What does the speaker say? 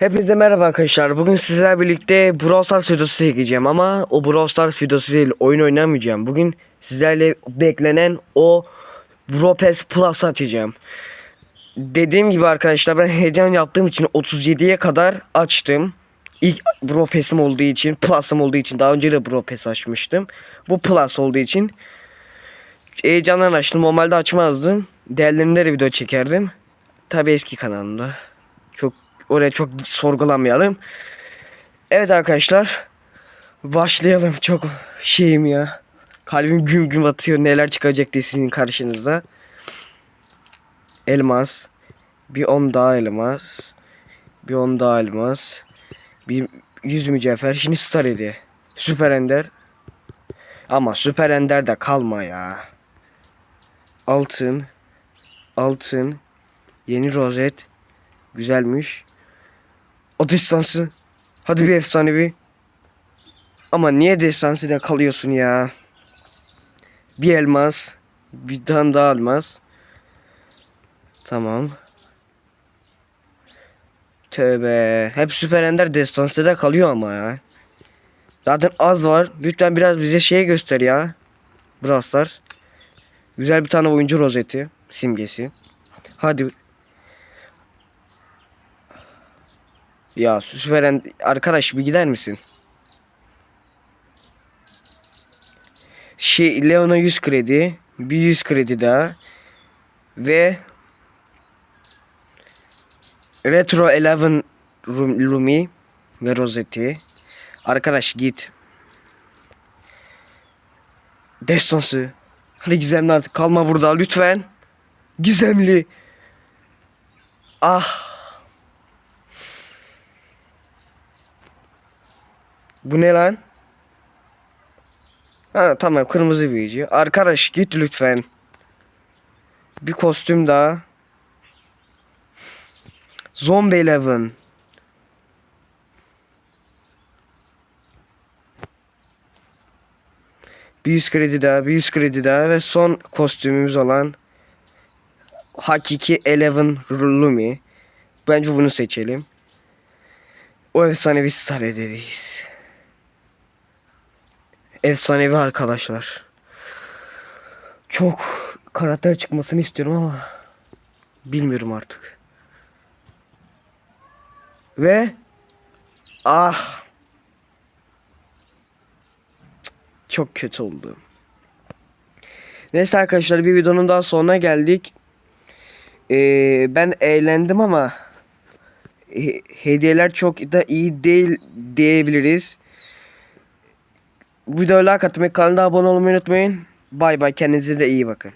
Hepinize merhaba arkadaşlar. Bugün sizlerle birlikte Brawl Stars videosu çekeceğim ama o Brawl Stars videosu değil, oyun oynamayacağım. Bugün sizlerle beklenen o Brawl Pass Plus açacağım. Dediğim gibi arkadaşlar ben heyecan yaptığım için 37'ye kadar açtım. İlk Brawl Pass'im olduğu için, Plus'ım olduğu için daha önce de Brawl Pass açmıştım. Bu Plus olduğu için heyecandan açtım. Normalde açmazdım. Değerlerinde de video çekerdim. Tabi eski kanalımda. Oraya çok sorgulamayalım. Evet arkadaşlar. Başlayalım. Çok şeyim ya. Kalbim güm güm atıyor. Neler çıkacak diye sizin karşınızda. Elmas. Bir on daha elmas. Bir on daha elmas. Bir yüz mücevher. Şimdi star hediye. Süper ender. Ama süper ender de kalma ya. Altın. Altın. Yeni rozet. Güzelmiş. O destansı. Hadi bir efsanevi. Ama niye destansıyla kalıyorsun ya? Bir elmas. Bir tane daha elmas. Tamam. Tövbe. Hep süper ender destansıyla kalıyor ama ya. Zaten az var. Lütfen biraz bize şey göster ya. Brawl Stars. Güzel bir tane oyuncu rozeti. Simgesi. Hadi Ya süperen arkadaş bir gider misin? Şey Leon'a 100 kredi, bir 100 kredi daha ve Retro 11 Rum- Lumi ve Rosetti. Arkadaş git. Destansı. Hadi gizemli artık kalma burada lütfen. Gizemli. Ah. Bu ne lan? Ha tamam kırmızı büyücü. Arkadaş git lütfen. Bir kostüm daha. Zombie Eleven. Bir yüz kredi daha, bir yüz kredi daha ve son kostümümüz olan Hakiki Eleven Lumi. Bence bunu seçelim. O efsanevi star ederiz. Efsanevi arkadaşlar. Çok karakter çıkmasını istiyorum ama bilmiyorum artık. Ve ah çok kötü oldu. Neyse arkadaşlar bir videonun daha sonuna geldik. Ee, ben eğlendim ama he- hediyeler çok da iyi değil diyebiliriz. Videoya like atmayı, kanala abone olmayı unutmayın. Bay bay kendinize de iyi bakın.